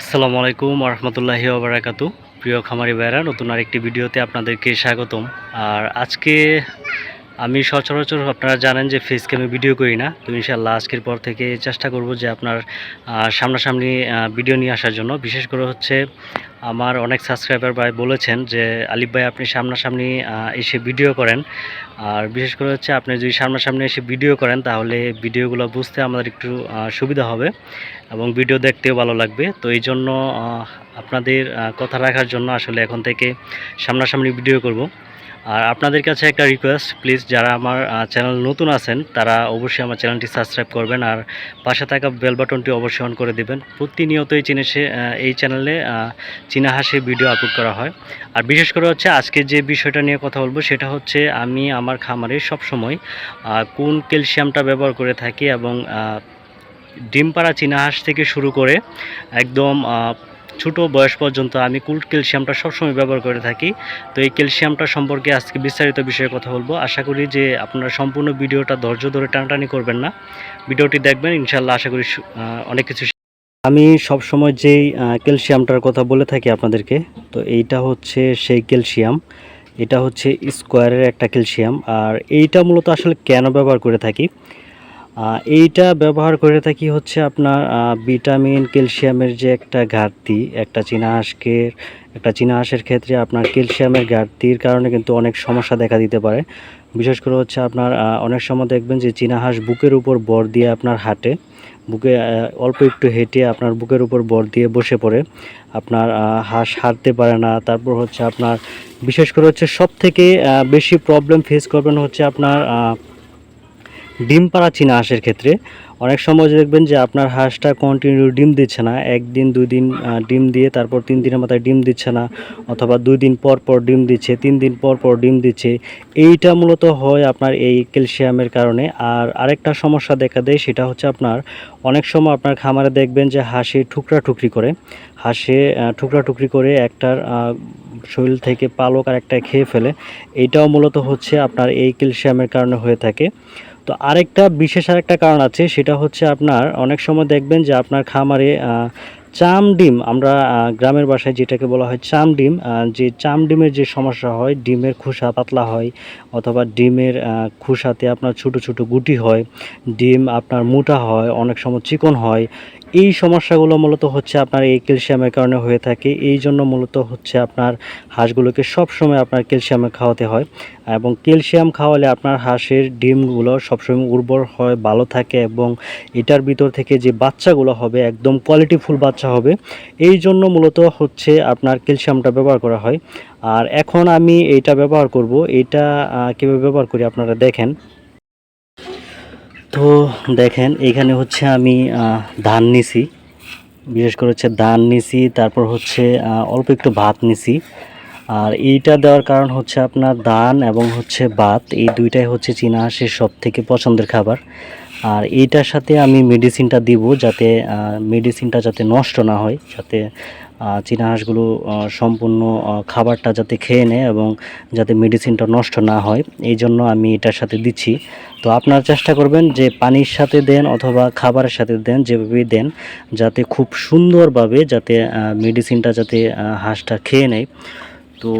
আসসালামু আলাইকুম আরহামতুল্লাহি ওবরাকাতু। প্রিয় খামারি ভাইরা নতুন আরেকটি ভিডিওতে আপনাদেরকে স্বাগতম। আর আজকে আমি সচরাচর, আপনারা জানেন যে ফেস ক্যামে ভিডিও করি না। তো ইনশাল্লাহ আজকের পর থেকে চেষ্টা করব যে আপনার সামনাসামনি ভিডিও নিয়ে আসার জন্য। বিশেষ করে হচ্ছে আমার অনেক সাবস্ক্রাইবার ভাই বলেছেন যে, আলিফ ভাই, আপনি সামনাসামনি এসে ভিডিও করেন। আর বিশেষ করে হচ্ছে আপনি যদি সামনাসামনি এসে ভিডিও করেন, তাহলে ভিডিওগুলো বুঝতে আমাদের একটু সুবিধা হবে এবং ভিডিও দেখতেও ভালো লাগবে। তো এই জন্য আপনাদের কথা রাখার জন্য আসলে এখন থেকে সামনাসামনি ভিডিও করব। আর আপনাদের কাছে একটা রিকোয়েস্ট প্লিজ যারা আমার চ্যানেল নতুন আছেন, তারা অবশ্যই আমার চ্যানেলটি সাবস্ক্রাইব করবেন আর পাশে থাকা বেল বাটনটি অবশ্যই অন করে দেবেন। প্রতিনিয়ত প্রতিনিয়তই চিনেছে এই চ্যানেলে চীনা হাসির ভিডিও আপলোড করা হয়। আর বিশেষ করে হচ্ছে আজকে যে বিষয়টা নিয়ে কথা বলব, সেটা হচ্ছে আমি আমার খামারে সবসময় কোন ক্যালসিয়ামটা ব্যবহার করে থাকি এবং ডিম পাড়া চীনা হাঁস থেকে শুরু করে একদম ছোট বয়স পর্যন্ত আমি কুল ক্যালসিয়ামটা সবসময় ব্যবহার করে থাকি। তো এই ক্যালসিয়ামটা সম্পর্কে আজকে বিস্তারিত বিষয়ে কথা বলব। আশা করি যে আপনারা সম্পূর্ণ ভিডিওটা ধৈর্য ধরে টানাটানি করবেন না। ভিডিওটি দেখবেন ইনশাল্লাহ আশা করি অনেক কিছু আমি সবসময় যেই ক্যালসিয়ামটার কথা বলে থাকি আপনাদেরকে, তো এইটা হচ্ছে সেই ক্যালসিয়াম। এটা হচ্ছে স্কোয়ারের একটা ক্যালসিয়াম। আর এইটা মূলত আসলে কেন ব্যবহার করে থাকি? এইটা ব্যবহার করে থাকি হচ্ছে আপনার ভিটামিন, ক্যালসিয়ামের যে একটা ঘাটতি, একটা চীনা হাঁসকে একটা চীনা হাঁসের ক্ষেত্রে আপনার ক্যালসিয়ামের ঘাটতির কারণে কিন্তু অনেক সমস্যা দেখা দিতে পারে। বিশেষ করে হচ্ছে আপনার অনেক সময় দেখবেন যে চীনা হাঁস বুকের উপর বর দিয়ে আপনার হাঁটে। বুকে অল্প একটু হেঁটে আপনার বুকের উপর বর দিয়ে বসে পড়ে। আপনার হাঁস হাঁটতে পারে না। তারপর হচ্ছে আপনার, বিশেষ করে হচ্ছে সব থেকে বেশি প্রবলেম ফেস করবেন হচ্ছে আপনার ডিম পাড়া চীনা হাঁসের ক্ষেত্রে, অনেক সময় দেখবেন যে আপনার হাঁসটা কন্টিনিউ ডিম দিচ্ছে না, একদিন দুই দিন ডিম দিয়ে তারপর তিন দিনের মাথায় ডিম দিচ্ছে না, অথবা দুই দিন পর পর ডিম দিচ্ছে, তিন দিন পর পর ডিম দিচ্ছে, এইটা মূলত হয় আপনার এই ক্যালসিয়ামের কারণে। আর আরেকটা সমস্যা দেখা দেয়, সেটা হচ্ছে আপনার অনেক সময় আপনার খামারে দেখবেন যে হাঁসে ঠুকরা ঠুকরি করে। হাঁসে ঠুকরা টুকরি করে একটার শরীর থেকে পালক আর একটা খেয়ে ফেলে। এইটাও মূলত হচ্ছে আপনার এই ক্যালসিয়ামের কারণে হয়ে থাকে। তো আরেকটা বিশেষ আরেকটা কারণ আছে, সেটা হচ্ছে আপনার অনেক সময় দেখবেন যে আপনার খামারে চাম ডিম, আমরা গ্রামের বাসায় যেটাকে বলা হয় চাম ডিম যে চাম ডিমের যে সমস্যা হয়, ডিমের খোসা পাতলা হয় অথবা ডিমের খোসাতে আপনার ছোট ছোট গুটি হয়, ডিম আপনার মোটা হয়, অনেক সময় চিকন হয় এই সমস্যাগুলো মূলত হচ্ছে আপনার এই ক্যালসিয়ামের কারণে হয়ে থাকে। এই জন্য মূলত হচ্ছে আপনার হাঁসগুলোকে সবসময় আপনার ক্যালসিয়ামে খাওয়াতে হয় এবং ক্যালসিয়াম খাওয়ালে আপনার হাঁসের ডিমগুলো সবসময় উর্বর হয়, ভালো থাকে এবং এটার ভিতর থেকে যে বাচ্চাগুলো হবে, একদম কোয়ালিটিফুল বাচ্চা হবে, এই জন্য মূলত হচ্ছে আপনার ক্যালসিয়ামটা ব্যবহার করা হয়। আর এখন আমি এইটা ব্যবহার করব। এটা কীভাবে ব্যবহার করি আপনারা দেখেন। তো দেখেন, এখানে হচ্ছে আমি ধান নিছি। বিশেষ করে হচ্ছে ধান নিছি, তারপর হচ্ছে অল্প একটু ভাত নিছি। আর এইটা দেওয়ার কারণ হচ্ছে আপনার ধান এবং হচ্ছে ভাত, এই দুইটাই হচ্ছে চীনা হাঁসের সব থেকে পছন্দের খাবার। আর এইটার সাথে আমি মেডিসিনটা দিব যাতে মেডিসিনটা যাতে নষ্ট না হয়, যাতে চীনা হাঁসগুলো সম্পূর্ণ খাবারটা যাতে খেয়ে নেয় এবং যাতে মেডিসিনটা নষ্ট না হয়, এই জন্য আমি এটার সাথে দিচ্ছি। তো আপনারা চেষ্টা করবেন যে পানির সাথে দেন অথবা খাবারের সাথে দেন, যেভাবেই দেন, যাতে খুব সুন্দরভাবে যাতে মেডিসিনটা যাতে হাঁসটা খেয়ে নেয়। তো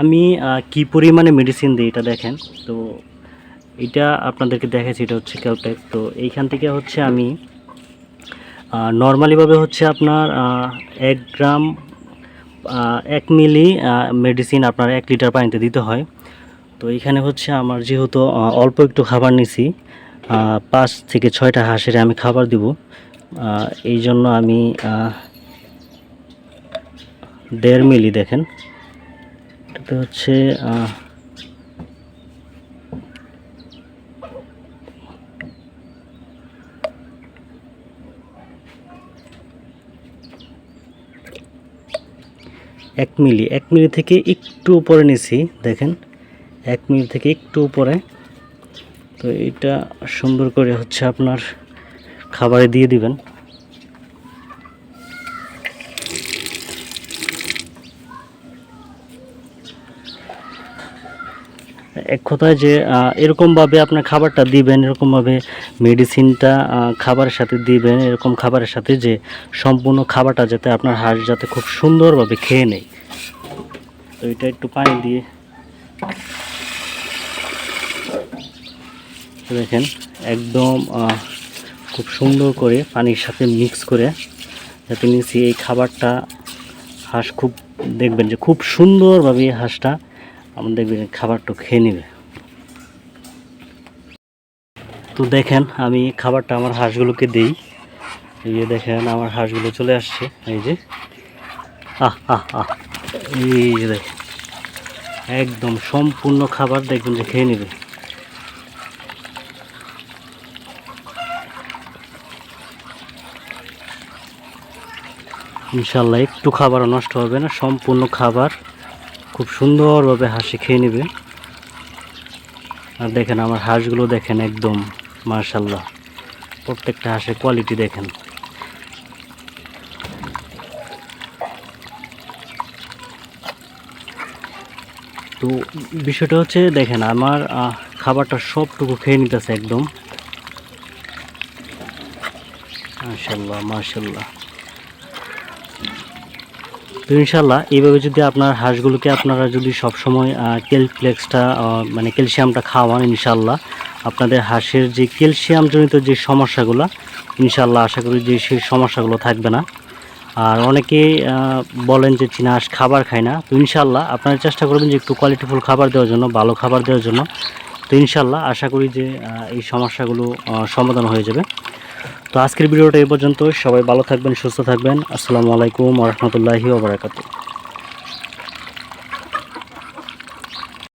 আমি কি পরিমাণে মেডিসিন দিই এটা দেখেন। তো এটা আপনাদেরকে দেখাচ্ছি, এটা হচ্ছে ক্যালপ্যাক তো এইখান থেকে হচ্ছে আমি নর্মালিভাবে হচ্ছে আপনার এক গ্রাম এক মিলি মেডিসিন আপনার এক লিটার পানিতে দিতে হয়। তো এখানে হচ্ছে আমার যেহেতু অল্প একটু খাবার নিছি পাঁচ থেকে ছয়টা হাঁসের আমি খাবার দিব। এই জন্য আমি দেড় মিলি দেখেন। এটাতে হচ্ছে এক মিলি এক মিলি থেকে একটু উপরে নিছি, দেখেন, এক মিলি থেকে একটু উপরে। তো এটা সুন্দর করে হচ্ছে আপনার খাবারে দিয়ে দিবেন। এক কথায় যে এরকমভাবে আপনার খাবারটা দিবেন, এরকমভাবে মেডিসিনটা খাবারের সাথে দিবেন, এরকম খাবারের সাথে যে সম্পূর্ণ খাবারটা যাতে আপনার হাঁস যাতে খুব সুন্দরভাবে খেয়ে নেয়। তো এটা একটু পানি দিয়ে দেখেন, একদম খুব সুন্দর করে পানির সাথে মিক্স করে যাতে নিচে এই খাবারটা হাঁস খুব দেখবেন যে খুব সুন্দরভাবে এই হাঁসটা আমার দেখবেন খাবারটা খেয়ে নেবে। তো দেখেন, আমি খাবারটা আমার হাঁসগুলোকে দিই। এই যে দেখেন, আমার হাঁসগুলো চলে আসছে। এই যে। আহ আহ আহ। এই যে দেখেন। একদম সম্পূর্ণ খাবার দেখবেন যে খেয়ে নেবে। ইনশাল্লাহ একটু খাবারও নষ্ট হবে না, সম্পূর্ণ খাবার খুব সুন্দরভাবে হাসি খেয়ে নেবে। আর দেখেন আমার হাঁসগুলো দেখেন একদম মার্শাল্লাহ প্রত্যেকটা হাঁসের কোয়ালিটি দেখেন। তো বিষয়টা হচ্ছে, দেখেন আমার খাবারটা সবটুকু খেয়ে নিতেছে একদম। মার্শাল্লাহ মার্শাল্লাহ তো ইনশাল্লাহ এইভাবে যদি আপনার হাঁসগুলোকে আপনারা যদি সবসময় ক্যালপ্লেক্সটা মানে ক্যালসিয়ামটা খাওয়ান ইনশাল্লাহ আপনাদের হাঁসের যে ক্যালসিয়ামজনিত যে সমস্যাগুলো ইনশাল্লাহ আশা করি যে সেই সমস্যাগুলো থাকবে না। আর অনেকে বলেন যে চীনা হাঁস খাবার খায় না, তো ইনশাল্লাহ আপনারা চেষ্টা করবেন যে একটু কোয়ালিটিফুল খাবার দেওয়ার জন্য, ভালো খাবার দেওয়ার জন্য। তো ইনশাল্লাহ আশা করি যে এই সমস্যাগুলো সমাধান হয়ে যাবে। তো আজকের ভিডিওটা এই পর্যন্ত সবাই ভালো থাকবেন সুস্থ থাকবেন। আসসালামু আলাইকুম রহমতুল্লাহি ওবরাকাতু